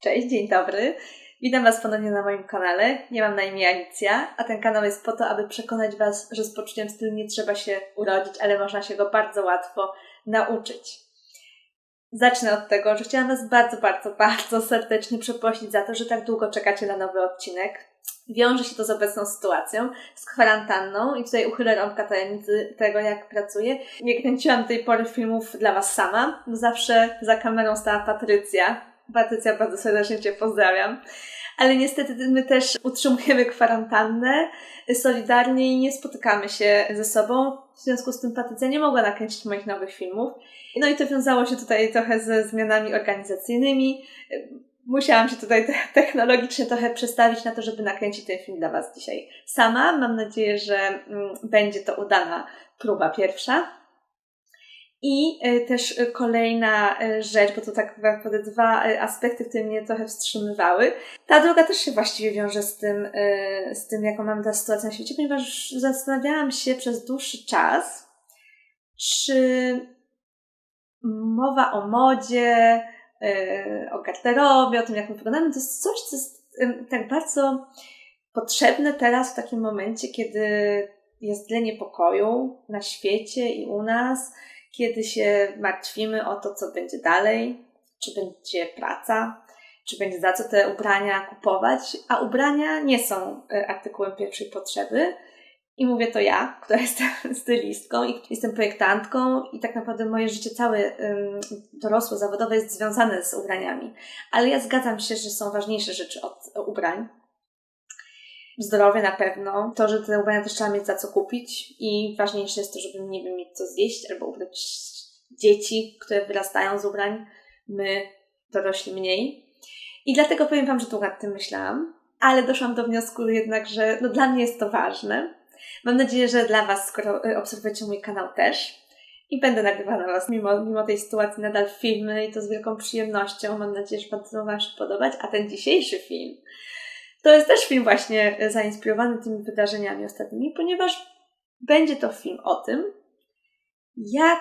Cześć, dzień dobry. Witam Was ponownie na moim kanale. Nie mam na imię Alicja, a ten kanał jest po to, aby przekonać Was, że z poczuciem stylu nie trzeba się urodzić, ale można się go bardzo łatwo nauczyć. Zacznę od tego, że chciałam Was bardzo, bardzo, bardzo serdecznie przeprosić za to, że tak długo czekacie na nowy odcinek. Wiąże się to z obecną sytuacją, z kwarantanną i tutaj uchylę rąbka tajemnicy tego, jak pracuję. Nie kręciłam do tej pory filmów dla Was sama. Zawsze za kamerą stała Patrycja. Patrycja, bardzo serdecznie Cię pozdrawiam. Ale niestety my też utrzymujemy kwarantannę solidarnie i nie spotykamy się ze sobą. W związku z tym Patrycja nie mogła nakręcić moich nowych filmów. No i to wiązało się tutaj trochę ze zmianami organizacyjnymi musiałam się tutaj technologicznie trochę przestawić na to, żeby nakręcić ten film dla Was dzisiaj sama. Mam nadzieję, że mm, będzie to udana próba pierwsza. I y, też kolejna y, rzecz, bo to tak naprawdę dwa aspekty, które mnie trochę wstrzymywały. Ta druga też się właściwie wiąże z tym, z tym jaką mamy teraz sytuację na świecie, ponieważ zastanawiałam się przez dłuższy czas, czy mowa o modzie, o garderobie, o tym, jak my wyglądamy, to jest coś, co jest tak bardzo potrzebne teraz w takim momencie, kiedy jest tyle niepokoju na świecie i u nas, kiedy się martwimy o to, co będzie dalej, czy będzie praca, czy będzie za co te ubrania kupować, a ubrania nie są e, artykułem pierwszej potrzeby, i mówię to ja, która jestem stylistką i jestem projektantką i tak naprawdę moje życie całe dorosłe, zawodowe jest związane z ubraniami. Ale ja zgadzam się, że są ważniejsze rzeczy od ubrań. Zdrowie na pewno, to, że te ubrania też trzeba mieć za co kupić i ważniejsze jest to, żeby, nie wiem, mieć co zjeść albo ubrać dzieci, które wyrastają z ubrań, my dorośli mniej. I dlatego powiem Wam, że tu nad tym myślałam, ale doszłam do wniosku jednak, że no dla mnie jest to ważne, Mam nadzieję, że dla Was, skoro y, obserwujecie mój kanał też. I będę nagrywała na Was mimo, mimo tej sytuacji nadal filmy i to z wielką przyjemnością. Mam nadzieję, że bardzo Wam się podobać. A ten dzisiejszy film to jest też film właśnie y, zainspirowany tymi wydarzeniami ostatnimi, ponieważ będzie to film o tym, jak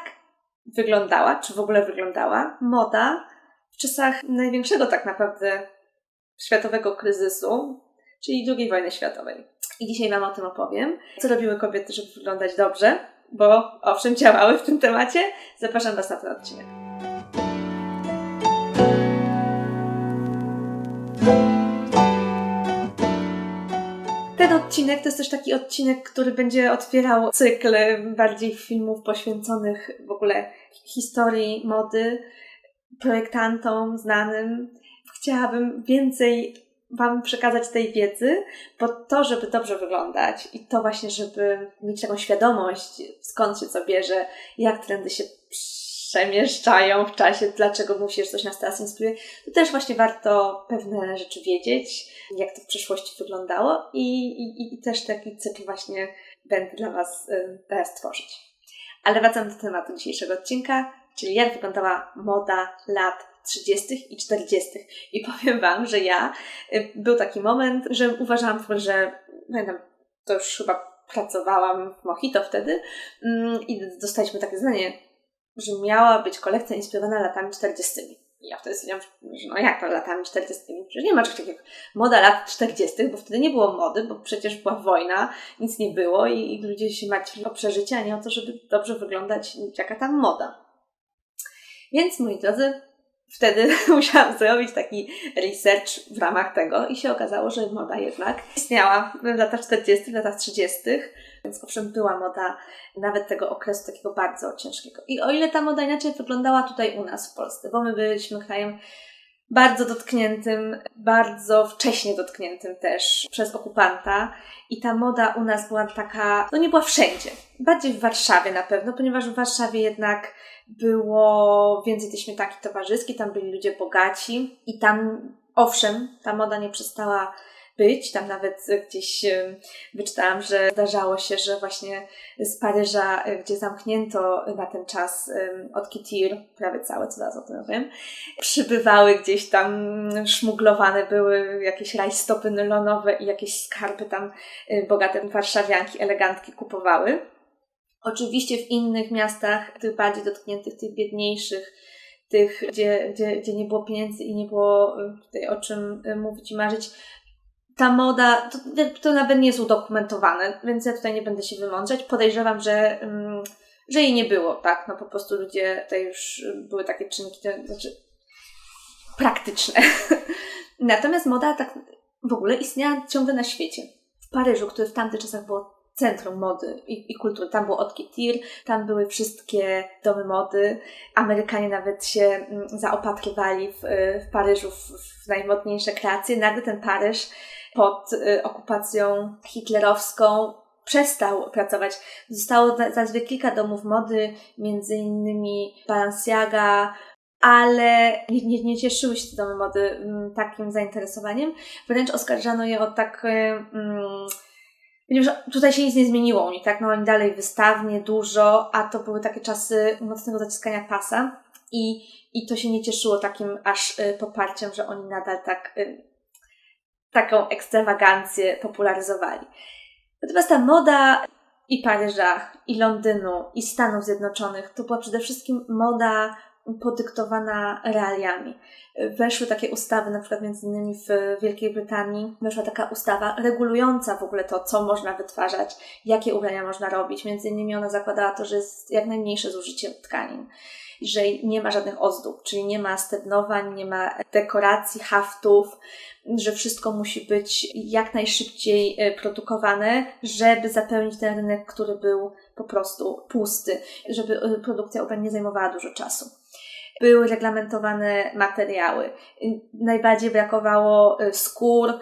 wyglądała, czy w ogóle wyglądała moda w czasach największego tak naprawdę światowego kryzysu, czyli II wojny światowej. I dzisiaj Wam o tym opowiem. Co robiły kobiety, żeby wyglądać dobrze, bo owszem, działały w tym temacie. Zapraszam Was na ten odcinek. Ten odcinek to jest też taki odcinek, który będzie otwierał cykl bardziej filmów poświęconych w ogóle historii mody, projektantom znanym. Chciałabym więcej Wam przekazać tej wiedzy, po to, żeby dobrze wyglądać i to właśnie, żeby mieć taką świadomość, skąd się co bierze, jak trendy się przemieszczają w czasie, dlaczego musisz coś nas teraz inspiruje, to też właśnie warto pewne rzeczy wiedzieć, jak to w przeszłości wyglądało i, i, i też taki cykl właśnie będę dla Was y, teraz tworzyć. Ale wracam do tematu dzisiejszego odcinka, czyli jak wyglądała moda lat 30. i 40. I powiem Wam, że ja, y, był taki moment, że uważałam, że pamiętam, to już chyba pracowałam w Mojito wtedy mm, i dostaliśmy takie zdanie, że miała być kolekcja inspirowana latami 40. I ja wtedy stwierdziłam, że no jak to latami 40? Przecież nie ma czegoś takiego moda lat 40., bo wtedy nie było mody, bo przecież była wojna, nic nie było i, i ludzie się martwili o przeżycie, a nie o to, żeby dobrze wyglądać, jaka tam moda. Więc, moi drodzy, wtedy musiałam zrobić taki research w ramach tego i się okazało, że moda jednak istniała w latach 40., w latach 30., więc owszem, była moda nawet tego okresu takiego bardzo ciężkiego. I o ile ta moda inaczej wyglądała tutaj u nas w Polsce, bo my byliśmy krajem bardzo dotkniętym, bardzo wcześnie dotkniętym też przez okupanta i ta moda u nas była taka, no nie była wszędzie. Bardziej w Warszawie na pewno, ponieważ w Warszawie jednak było więcej tej śmietanki towarzyskiej, tam byli ludzie bogaci i tam, owszem, ta moda nie przestała być. Tam nawet gdzieś wyczytałam, że zdarzało się, że właśnie z Paryża, e, gdzie zamknięto na ten czas od Kitir, prawie całe, co zaraz o tym powiem, przybywały gdzieś tam, szmuglowane były jakieś rajstopy nylonowe i jakieś skarby tam bogate warszawianki, elegantki kupowały. Oczywiście w innych miastach, tych bardziej dotkniętych, tych biedniejszych, tych, gdzie, gdzie, gdzie nie było pieniędzy i nie było tutaj o czym mówić i marzyć, ta moda, to, to nawet nie jest udokumentowane, więc ja tutaj nie będę się wymądrzeć. Podejrzewam, że, um, że jej nie było, tak? No po prostu ludzie, tutaj już były takie czynniki, to znaczy praktyczne. Natomiast moda tak w ogóle istniała ciągle na świecie. W Paryżu, który w tamtych czasach było centrum mody i, i kultury. Tam było Otkitir, tam były wszystkie domy mody. Amerykanie nawet się mm, zaopatrywali w, w Paryżu w, w najmodniejsze kreacje. Nagle ten Paryż pod y, okupacją hitlerowską przestał pracować. Zostało zaledwie kilka domów mody, między innymi Balenciaga, ale nie, nie, nie cieszyły się domy mody mm, takim zainteresowaniem. Wręcz oskarżano je o tak... Mm, Ponieważ tutaj się nic nie zmieniło nich, tak? No oni dalej wystawnie, dużo, a to były takie czasy mocnego zaciskania pasa i, i to się nie cieszyło takim aż y, poparciem, że oni nadal tak y, taką ekstrawagancję popularyzowali. Natomiast ta moda i Paryża, i Londynu, i Stanów Zjednoczonych to była przede wszystkim moda podyktowana realiami. Weszły takie ustawy, na przykład między innymi w Wielkiej Brytanii, weszła taka ustawa regulująca w ogóle to, co można wytwarzać, jakie ubrania można robić. Między innymi ona zakładała to, że jest jak najmniejsze zużycie tkanin że nie ma żadnych ozdób, czyli nie ma stebnowań, nie ma dekoracji, haftów, że wszystko musi być jak najszybciej e, produkowane, żeby zapełnić ten rynek, który był po prostu pusty, żeby e, produkcja ubrań nie zajmowała dużo czasu były reglamentowane materiały. Najbardziej brakowało y, skór, y,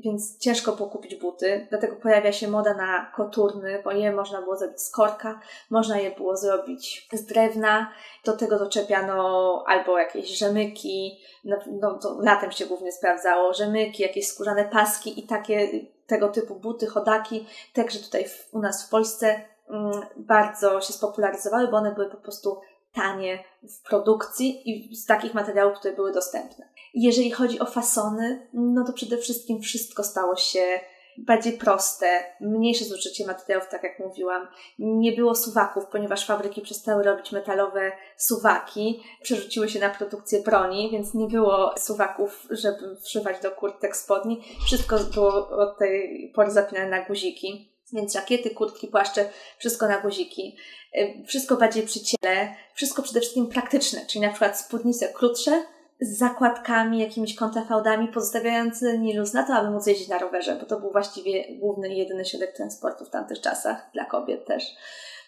więc ciężko było kupić buty. Dlatego pojawia się moda na koturny, bo je można było zrobić z korka, można je było zrobić z drewna. Do tego doczepiano albo jakieś rzemyki, no, no to latem się głównie sprawdzało, rzemyki, jakieś skórzane paski i takie tego typu buty, chodaki. Także tutaj w, u nas w Polsce mm, bardzo się spopularyzowały, bo one były po prostu tanie w produkcji i z takich materiałów, które były dostępne. Jeżeli chodzi o fasony, no to przede wszystkim wszystko stało się bardziej proste, mniejsze zużycie materiałów, tak jak mówiłam. Nie było suwaków, ponieważ fabryki przestały robić metalowe suwaki, przerzuciły się na produkcję broni, więc nie było suwaków, żeby wszywać do kurtek spodni. Wszystko było od tej pory zapinane na guziki. Więc rakiety, kurtki, płaszcze, wszystko na guziki. Y, wszystko bardziej przy ciele, wszystko przede wszystkim praktyczne, czyli na przykład spódnice krótsze, z zakładkami, jakimiś kontrafałdami, pozostawiającymi luz na to, aby móc jeździć na rowerze, bo to był właściwie główny i jedyny środek transportu w tamtych czasach, dla kobiet też.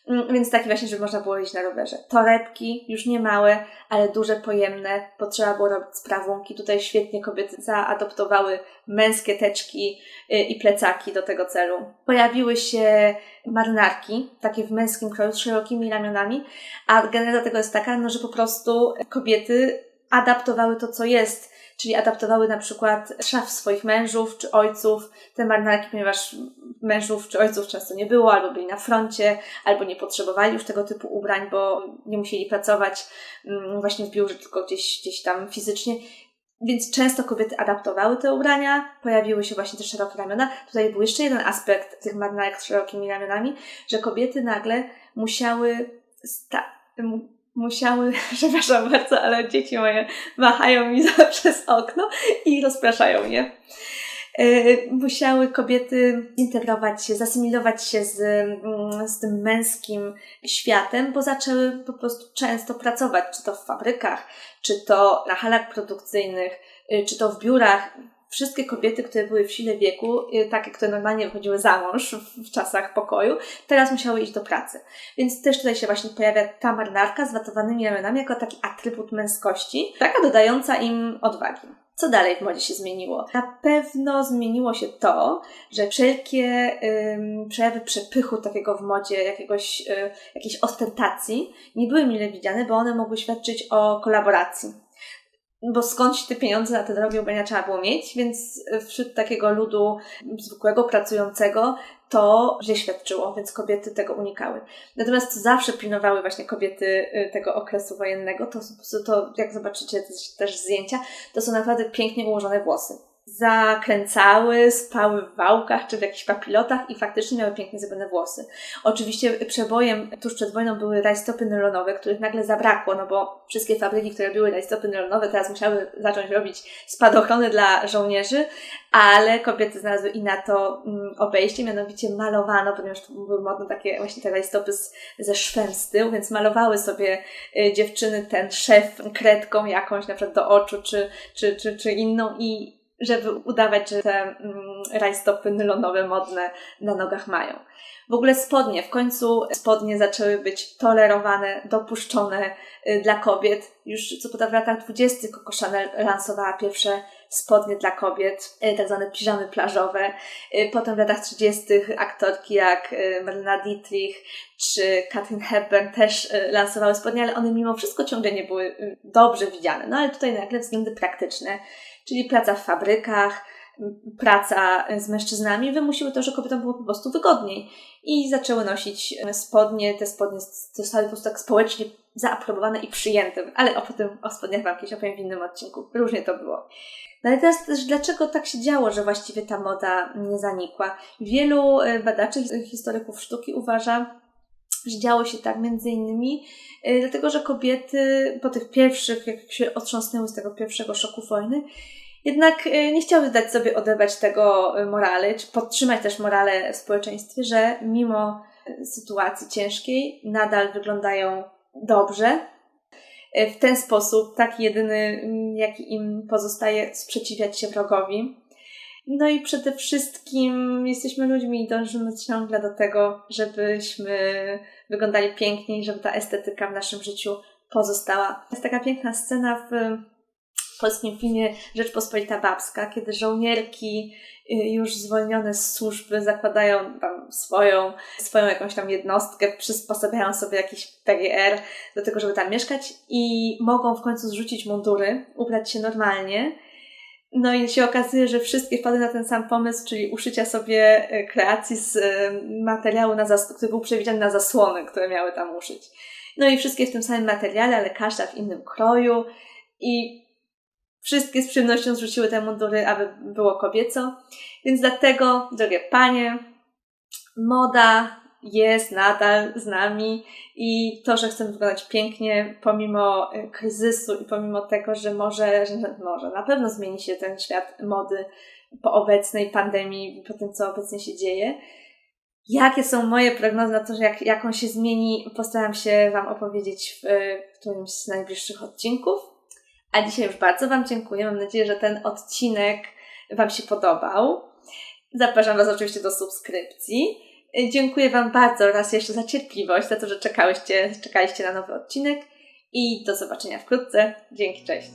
Mm, więc taki właśnie, żeby można było jeździć na rowerze. Torebki, już nie małe, ale duże, pojemne, bo trzeba było robić sprawunki. Tutaj świetnie kobiety zaadoptowały męskie teczki y, i plecaki do tego celu. Pojawiły się marynarki, takie w męskim kroju, z szerokimi ramionami, a geneza tego jest taka, no, że po prostu kobiety adaptowały to, co jest czyli adaptowały na przykład szaf swoich mężów czy ojców, te marynarki, ponieważ mężów czy ojców często nie było, albo byli na froncie, albo nie potrzebowali już tego typu ubrań, bo nie musieli pracować mm, właśnie w biurze, tylko gdzieś, gdzieś tam fizycznie. Więc często kobiety adaptowały te ubrania, pojawiły się właśnie te szerokie ramiona. Tutaj był jeszcze jeden aspekt tych marynarek z szerokimi ramionami, że kobiety nagle musiały musiały, przepraszam bardzo, ale dzieci moje machają mi przez okno i rozpraszają mnie. E, musiały kobiety integrować się, zasymilować się z, mm, z tym męskim światem, bo zaczęły po prostu często pracować, czy to w fabrykach, czy to na halach produkcyjnych, y, czy to w biurach wszystkie kobiety, które były w sile wieku, y, takie, które normalnie wychodziły za mąż w czasach pokoju, teraz musiały iść do pracy. Więc też tutaj się właśnie pojawia ta marynarka z watowanymi ramionami jako taki atrybut męskości, taka dodająca im odwagi. Co dalej w modzie się zmieniło? Na pewno zmieniło się to, że wszelkie ym, przejawy przepychu takiego w modzie, jakiegoś, y, jakiejś ostentacji nie były mile widziane, bo one mogły świadczyć o kolaboracji bo skądś te pieniądze na te drogie ubrania trzeba było mieć, więc wśród takiego ludu zwykłego, pracującego to źle świadczyło, więc kobiety tego unikały. Natomiast zawsze pilnowały właśnie kobiety y, tego okresu wojennego, to, to jak zobaczycie też zdjęcia, to są naprawdę pięknie ułożone włosy zakręcały, spały w wałkach czy w jakichś papilotach i faktycznie miały pięknie zrobione włosy. Oczywiście przebojem tuż przed wojną były rajstopy nylonowe, których nagle zabrakło, no bo wszystkie fabryki, które robiły rajstopy nylonowe teraz musiały zacząć robić spadochrony dla żołnierzy, ale kobiety znalazły i na to mm, obejście, mianowicie malowano, ponieważ to były modne takie właśnie te rajstopy z, ze szwem z tyłu, więc malowały sobie y, dziewczyny ten szef kredką jakąś na przykład do oczu czy, czy, czy, czy inną i żeby udawać, że te mm, rajstopy nylonowe modne na nogach mają. W ogóle spodnie, w końcu spodnie zaczęły być tolerowane, dopuszczone y, dla kobiet. Już co prawda w latach 20. Coco Chanel lansowała pierwsze spodnie dla kobiet, y, tak zwane piżamy plażowe. Y, potem w latach 30. aktorki jak Marlena Dietrich czy Katrin Hepburn też lansowały spodnie, ale one mimo wszystko ciągle nie były dobrze widziane. No ale tutaj nagle względy praktyczne czyli praca w fabrykach, praca z mężczyznami wymusiły to, że kobietom było po prostu wygodniej i zaczęły nosić spodnie. Te spodnie zostały po prostu tak społecznie zaaprobowane i przyjęte, ale o tym o spodniach Wam kiedyś opowiem w innym odcinku. Różnie to było. No ale teraz też dlaczego tak się działo, że właściwie ta moda nie zanikła? Wielu e, badaczy, historyków sztuki uważa, że działo się tak między innymi e, dlatego, że kobiety po tych pierwszych, jak się otrząsnęły z tego pierwszego szoku wojny, jednak e, nie chciały dać sobie odebrać tego e, morale, czy podtrzymać też morale w społeczeństwie, że mimo sytuacji ciężkiej nadal wyglądają dobrze. W ten sposób, taki jedyny, jaki im pozostaje, sprzeciwiać się wrogowi. No i przede wszystkim jesteśmy ludźmi i dążymy ciągle do tego, żebyśmy wyglądali piękniej, żeby ta estetyka w naszym życiu pozostała. Jest taka piękna scena w polskim filmie Rzeczpospolita Babska, kiedy żołnierki y, już zwolnione z służby zakładają tam swoją, swoją jakąś tam jednostkę, przysposabiają sobie jakiś PGR do tego, żeby tam mieszkać i mogą w końcu zrzucić mundury, ubrać się normalnie. No i się okazuje, że wszystkie wpadły na ten sam pomysł, czyli uszycia sobie y, kreacji z y, materiału, na zas- który był przewidziany na zasłony, które miały tam uszyć. No i wszystkie w tym samym materiale, ale każda w innym kroju. I Wszystkie z przyjemnością zrzuciły te mundury, aby było kobieco. Więc dlatego, drogie panie, moda jest nadal z nami i to, że chcemy wyglądać pięknie pomimo e, kryzysu i pomimo tego, że może, że może na pewno zmieni się ten świat mody po obecnej pandemii po tym, co obecnie się dzieje. Jakie są moje prognozy na to, że jak, jak on się zmieni, postaram się Wam opowiedzieć w, w którymś z najbliższych odcinków. A dzisiaj już bardzo Wam dziękuję. Mam nadzieję, że ten odcinek Wam się podobał. Zapraszam Was oczywiście do subskrypcji. Dziękuję Wam bardzo raz jeszcze za cierpliwość, za to, że czekałyście, czekaliście na nowy odcinek i do zobaczenia wkrótce. Dzięki, cześć.